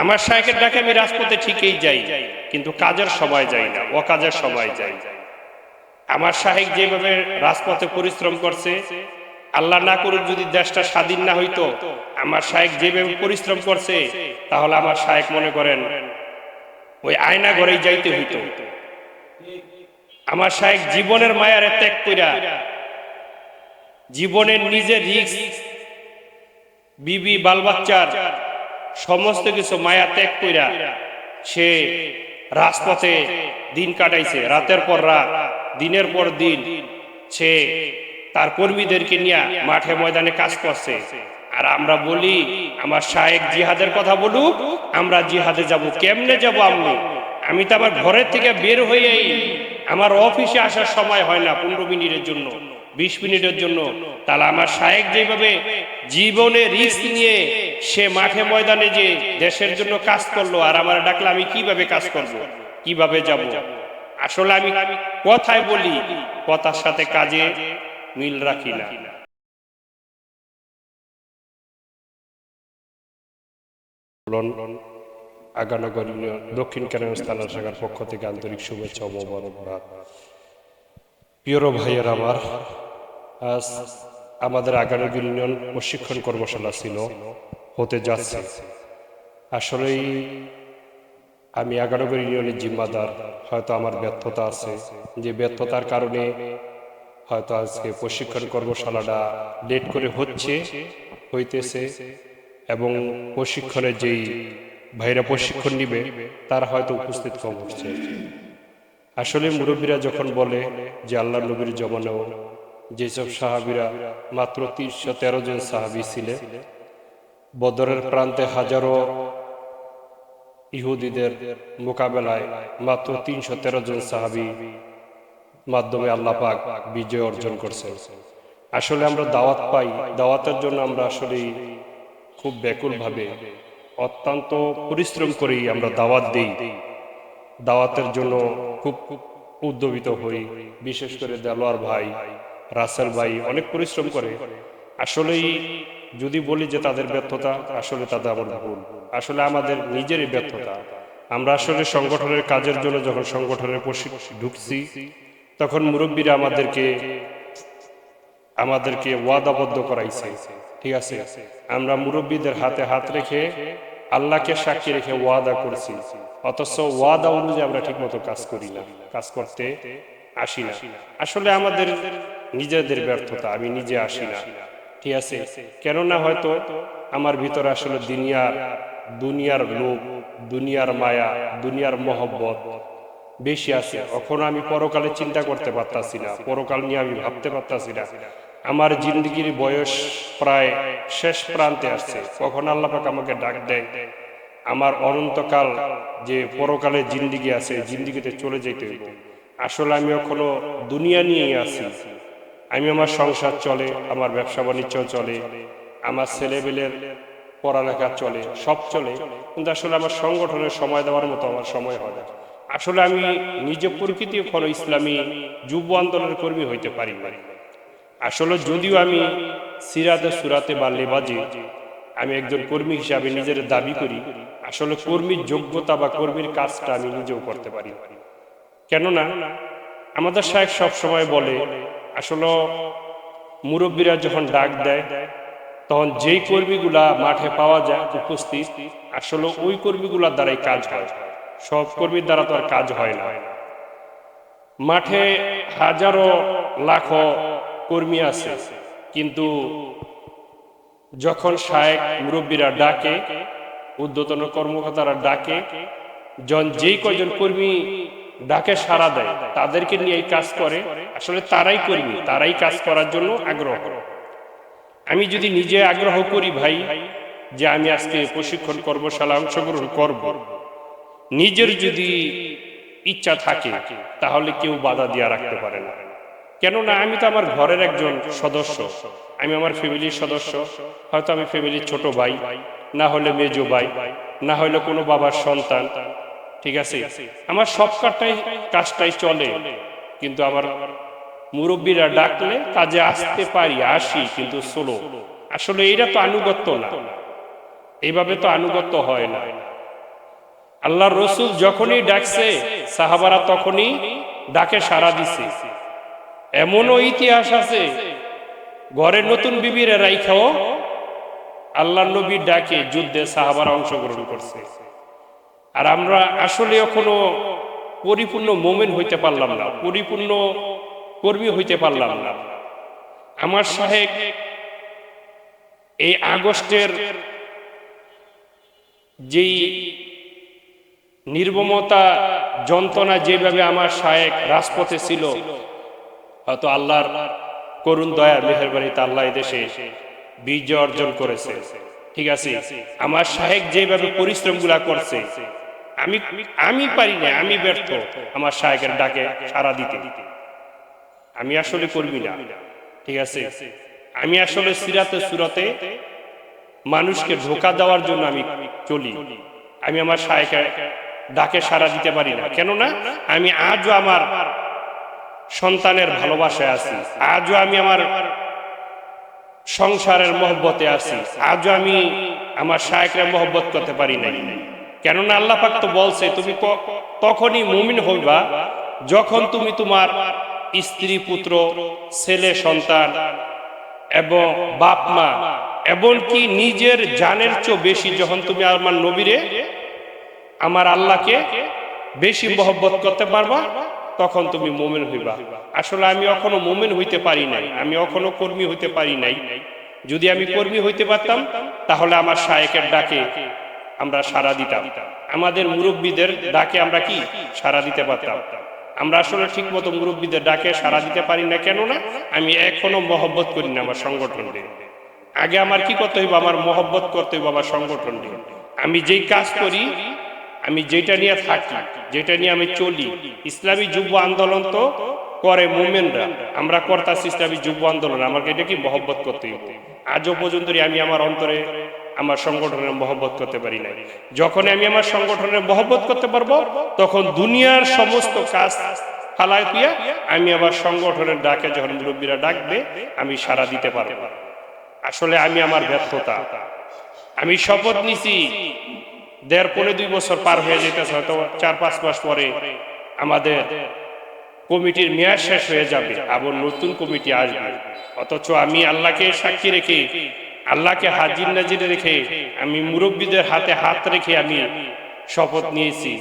আমার শায়কের ডাকে আমি রাজপথে ঠিকই যাই, কিন্তু কাজের সময় যাই না ও কাজের সময় যাই। আমার শাহেক যেভাবে রাজপথে পরিশ্রম করছে, আল্লাহ না করুক যদি দেশটা স্বাধীন না হইতো, আমার শাহেক যেভাবে পরিশ্রম করছে, তাহলে আমার শাহেক মনে করেন ওই আয়না ঘরেই যাইতে হইতো। আমার শাহেক জীবনের মায়ারে ত্যাগ কইরা, জীবনের নিজের রিস্ক, বিবি বাল বাচ্চার সমস্ত কিছু মায়া ত্যাগ কইরা সে রাজপথে দিন কাটাইছে। রাতের পর রাত, দিনের পর দিন সে তার কর্মীদেরকে নিয়ে মাঠে ময়দানে কাজ করছে। আর আমরা বলি, আমার শায়েক জিহাদের কথা বলুক, আমরা জিহাদে যাব, কেমনে যাব আমি আমি তো আমার ঘরের থেকে বের হয়েই আমার অফিসে আসার সময় হয় না, পনেরো মিনিটের জন্য, বিশ মিনিটের জন্য। তাহলে আমার শায়েক যেভাবে জীবনে রিস্ক নিয়ে সে মাঠে ময়দানে যে দেশের জন্য কাজ করল, আর আমার ডাকলে আমি কীভাবে কাজ করব? কীভাবে যাব? আসলে আমি কথায় বলি, কথার সাথে কাজে মিল রাখি না। আগানগর দক্ষিণ কেরানীগঞ্জ থানা শাখার পক্ষ থেকে আন্তরিক শুভেচ্ছা ও মোবারকবাদ প্রিয় ভাইয়ের আমার, আজ আমাদের আগানগর ইউনিয়ন প্রশিক্ষণ কর্মশালা ছিল। হতে যাচ্ছে। আসলেই আমি এগারোগর ইউনিয়নের জিম্মাদার, হয়তো আমার ব্যর্থতা আছে। যে ব্যর্থতার কারণে হয়তো আজকে প্রশিক্ষণ কর্মশালাটা লেট করে হচ্ছে, হইতেছে এবং প্রশিক্ষণের যেই ভাইরা প্রশিক্ষণ নিবে, তারা হয়তো উপস্থিত কম হচ্ছে। আসলে মুরব্বীরা যখন বলে যে আল্লাহ নবীর জমানেও, যেসব সাহাবিরা মাত্র তিনশো তেরো জন সাহাবি ছিলেন বদরের প্রান্তে হাজারো ইহুদিদের মোকাবেলায় মাত্র তিনশো তেরো জন সাহাবি মাধ্যমে আল্লাহ পাক বিজয় অর্জন করছেন। আসলে আমরা দাওয়াত পাই, দাওয়াতের জন্য আমরা আসলে খুব ব্যাকুলভাবে অত্যন্ত পরিশ্রম করেই আমরা দাওয়াত দিই। দাওয়াতের জন্য খুব খুব উদ্যোগিত হই, বিশেষ করে দেলোয়ার ভাই, রাসেল ভাই অনেক পরিশ্রম করে। আসলেই যদি বলি যে তাদের ব্যর্থতা, আসলে তাদের আমার ভুল। আসলে আমাদের নিজেরই ব্যর্থতা। আমরা আসলে সংগঠনের কাজের জন্য যখন সংগঠনের প্রশিক্ষণ ঢুকছি, তখন মুরব্বীরা আমাদেরকে আমাদেরকে ওয়াদাবদ্ধ করাইছে। ঠিক আছে? আমরা মুরব্বীদের হাতে হাত রেখে আল্লাহকে সাক্ষী রেখে ওয়াদা করছি। অথচ ওয়াদা অনুযায়ী আমরা ঠিকমতো কাজ করি না। কাজ করতে আসি না। আসলে আমাদের নিজেদের ব্যর্থতা, আমি নিজে আসি না। ঠিক আছে। কেননা হয়তো আমার ভিতরে আসলে দুনিয়ার দুনিয়ার লোভ, দুনিয়ার মায়া, দুনিয়ার মহব্বত বেশি আছে। কখনো আমি পরকালে চিন্তা করতে পারতাছি না, পরকাল নিয়ে আমি ভাবতে পারতাছি না। আমার জিন্দগির বয়স প্রায় শেষ প্রান্তে আসছে। কখন আল্লাপাক আমাকে ডাক দেয়? আমার অনন্তকাল যে পরকালে জিন্দিগি আছে, জিন্দিগিতে চলে যেতে আসলে আমি এখনও দুনিয়া নিয়েই আছি। আমি আমার সংসার চলে, আমার ব্যবসা বাণিজ্য চলে, আমার ছেলেবেলের পড়ালেখা চলে, সব চলে। কিন্তু আসলে আমার সংগঠনের সময় দেওয়ার মতো আমার সময় হয় না। আসলে আমি নিজে প্রকৃতি কোনো ইসলামী যুব আন্দোলনের কর্মী হইতে পারি আসলে যদিও আমি সিরাতে সুরাতে বা লেবাজে আমি একজন কর্মী হিসাবে নিজের দাবি করি, আসলে কর্মীর যোগ্যতা বা কর্মীর কাজটা আমি নিজেও করতে পারি। কেননা, আমাদের সাহেব সব সময় বলে আসলে মুরব্বীরা যখন ডাক দেয়, তখন যেই কর্মীগুলা মাঠে পাওয়া যায় উপস্থিত, আসলে ওই কর্মীগুলার দ্বারাই কাজ হয়। সব কর্মীর দ্বারা তো আর কাজ হয় না। মাঠে হাজারো লাখো কর্মী আছে, কিন্তু যখন শায়েক মুরব্বীরা ডাকে উদ্যতন কর্মকর্তারা ডাকে যেই কয়জন কর্মী ডাকে সাড়া দেয়, তাদেরকে নিয়ে এই কাজ করে, আসলে তারাই কর্মী, তারাই কাজ করার জন্য আগ্রহ। আমি যদি নিজে আগ্রহ করি ভাই, যে আমি আজকে প্রশিক্ষণ কর্মশালা অংশগ্রহণ করব, নিজের যদি ইচ্ছা থাকে, তাহলে কেউ বাধা দিয়ে রাখতে পারে না। কেননা আমি তো আমার ঘরের একজন সদস্য, আমি আমার ফ্যামিলির সদস্য, হয়তো আমি ফ্যামিলির ছোট ভাই, না হলে মেজো ভাই, না হলে কোনো বাবার সন্তান ঠিক আছে? আমার সব কাজটাই কাজটাই চলে। কিন্তু আমার মুরব্বীরা ডাকলে কাজে আসতে পারি, আসি, কিন্তু সোলো আসলে এটা তো আনুগত্য না। এইভাবে তো আনুগত্য হয় না। আল্লাহ রসুল যখনই ডাকছে, সাহাবারা তখনই ডাকে সাড়া দিছে। এমনও ইতিহাস আছে, ঘরে নতুন বিবির রাইখাও আল্লাহ নবীর ডাকে, যুদ্ধে সাহাবারা অংশগ্রহণ করছে। আর আমরা আসলে এখনও পরিপূর্ণ মোমেন হইতে পারলাম না, পরিপূর্ণ কর্মী হইতে পারলাম না। আমার সাহেব এই আগস্টের যেই নির্মমতা যন্ত্রণা যেভাবে আমার সাহেব রাজপথে ছিল, হয়তো আল্লাহর করুণ দয়া মেহরবানিতে আল্লাহ দেশে বিজয় অর্জন করেছে। ঠিক আছে? আমার সাহেব যেভাবে পরিশ্রমগুলা করছে আমি আমি পারি না আমি ব্যর্থ আমার শাহেকের ডাকে সারা দিতে। আমি আসলে করবি না, ঠিক আছে? আমি আসলে সিরাতে সুরাতে মানুষকে ধোকা দেওয়ার জন্য আমি চলি। আমি আমার শাহেকের ডাকে সারা দিতে পারি না। কেননা আমি আজও আমার সন্তানের ভালোবাসায় আছি। আজও আমি আমার সংসারের মহব্বতে আছি। আজও আমি আমার শায়করা মহব্বত করতে পারি নাই। কেননা আল্লাহ পাক তো বলছে, তুমি তখনই মুমিন হইবা যখন তুমি তোমার স্ত্রী, পুত্র, ছেলে, সন্তান এবং বাপ, মা এমনকি নিজের জানের চেয়েও বেশি যখন তুমি আমার নবীরে, আমার আল্লাহকে বেশি মহব্বত করতে পারবা, তখন তুমি মোমেন হইবা। আসলে আমি এখনও মোমেন হইতে পারি নাই, আমি এখনও কর্মী হইতে পারি নাই। যদি আমি কর্মী হইতে পারতাম, তাহলে আমার শায়েকের ডাকে আমরা সাড়া দিতাম। আমাদের মুরব্বীদের ডাকে আমরা কি সারা দিতে পারতাম? আমরা আসলে ঠিক মতো মুরব্বীদের ডাকে সাড়া দিতে পারি না, কেননা আমি এখনও মহব্বত করি না আমার সংগঠনকে। আগে আমার কি করতে হইব? আমার মহব্বত করতে হইব আমার সংগঠনকে। আমি যেই কাজ করি, আমি যেটা নিয়ে থাকি যেটা নিয়ে আমি চলি, ইসলামী যুব আন্দোলন তো করে মোমেনরা। আমরা কর্তা ইসলামী যুব আন্দোলন। আমাকে এটা কি মহব্বত করতে আজও পর্যন্ত আমি আমার অন্তরে আমার সংগঠনের মহব্বত করতে পারি নাই। যখন আমি আমার সংগঠনের মহব্বত করতে পারব, তখন দুনিয়ার সমস্ত কাজ ফালায় দিয়া আমি আবার সংগঠনের ডাকে যখন মুরব্বীরা ডাকবে, আমি সারা দিতে পারব। আসলে আমি আমার ব্যর্থতা। আমি শপথ নিছি, দেড় পনেরো দুই বছর পার হয়ে যেতেছে, হয়তো চার পাঁচ মাস পরে আমাদের কমিটির মেয়াদ শেষ হয়ে যাবে, আবার নতুন কমিটি আসবে। অথচ আমি আল্লাহকে সাক্ষী রেখে আল্লাহকে হাজির নাজির রেখে আমি মুরব্বীদের হাতে হাত রেখে আমি শপথ নিয়েছি।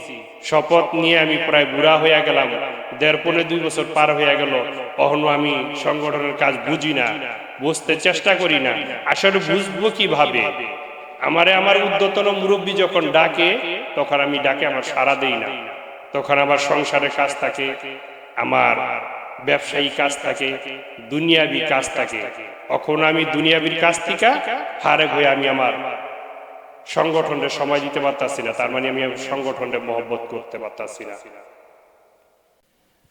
শপথ নিয়ে আমি প্রায় বুড়া হয়ে গেলাম। দেড় পনেরো দুই বছর পার হয়ে গেল। কখনো আমি সংগঠনের কাজ বুঝি না, বুঝতে চেষ্টা করি না। আসলে বুঝব কীভাবে? আমারে আমার উদ্যতন মুরব্বী যখন ডাকে, তখন আমি ডাকে আমার সারা দেই না। তখন আমার সংসারের কাজ থাকে, আমার ব্যবসায়ী কাজ থাকে, দুনিয়াবি কাজ থাকে। তখন আমি দুনিয়াবির কাজ থেকে, ফারেক হয়ে আমি আমার সংগঠনের সময় দিতে পারতাছি না। তার মানে আমি সংগঠনের মহব্বত করতে পারতাছি না।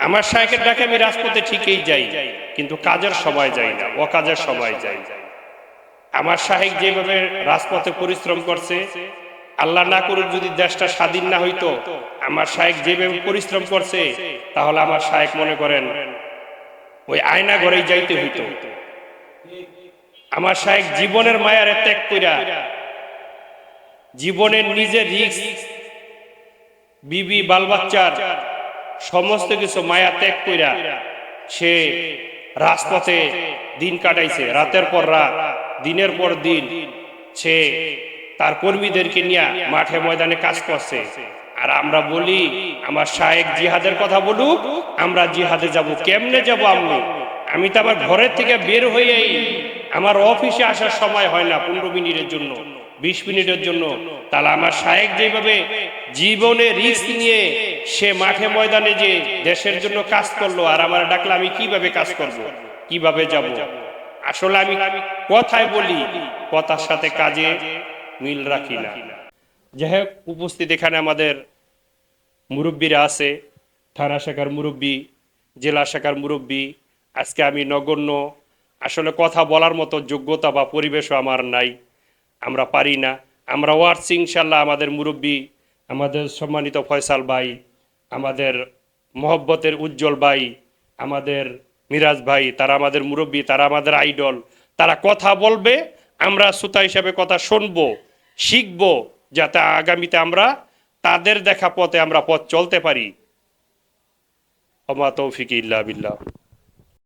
আমার সাইকেল ডাকে আমি রাজপথে ঠিকই যাই, কিন্তু কাজের সময় যাই না ও কাজের সময় যাই। আমার সাহেব যেভাবে রাজপথে পরিশ্রম করছে, আল্লাহ না করুক যদি দেশটা স্বাধীন না হইতো, আমার সাহেব যেভাবে পরিশ্রম করছে, তাহলে আমার সাহেব মনে করেন ওই আয়না ঘরেই যাইতে হইতো। আমার সাহেব জীবনের মায়ার ত্যাগ কইরা জীবনের নিজের রিস্ক, বিবি বাল বাচ্চার সমস্ত কিছু মায়া ত্যাগ কইরা সে রাজপথে দিন কাটাইছে। রাতের পর রাত, দিনের পর দিন সে তার কর্মীদেরকে নিয়ে মাঠে ময়দানে কাজ করছে। আর আমরা বলি, আমার শায়েক জিহাদের কথা বলুক, আমরা জিহাদে যাব, কেমনে যাব আমি আমি তো আবার ঘরের থেকে বের হয়েই আমার অফিসে আসার সময় হয় না, পনেরো মিনিটের জন্য, বিশ মিনিটের জন্য। তাহলে আমার শায়েক যেভাবে জীবনে রিস্ক নিয়ে সে মাঠে ময়দানে যে দেশের জন্য কাজ করল, আর আমার ডাকলে আমি কীভাবে কাজ করব, কীভাবে যাব? আসলে আমি কথায় বলি, কথার সাথে কাজে মিল রাখি না। যাই হোক উপস্থিত এখানে আমাদের মুরব্বীরা আছে, থানা শাখার মুরব্বী, জেলা শাখার মুরব্বী। আজকে আমি নগণ্য, আসলে কথা বলার মতো যোগ্যতা বা পরিবেশও আমার নাই, আমরা পারি না। আমরা ওয়ার্স ইনশাল্লাহ আমাদের মুরব্বী, আমাদের সম্মানিত ফয়সাল ভাই, আমাদের মহব্বতের উজ্জ্বল ভাই, আমাদের মিরাজ ভাই, তারা আমাদের মুরব্বী, তারা আমাদের আইডল, তারা কথা বলবে, আমরা শ্রোতা হিসাবে কথা শুনব, শিখব। যাতে আগামীতে আমরা তাদের দেখা পথে আমরা পথ চলতে পারি। অমা তৌফিক ইল্লা বিল্লাহ।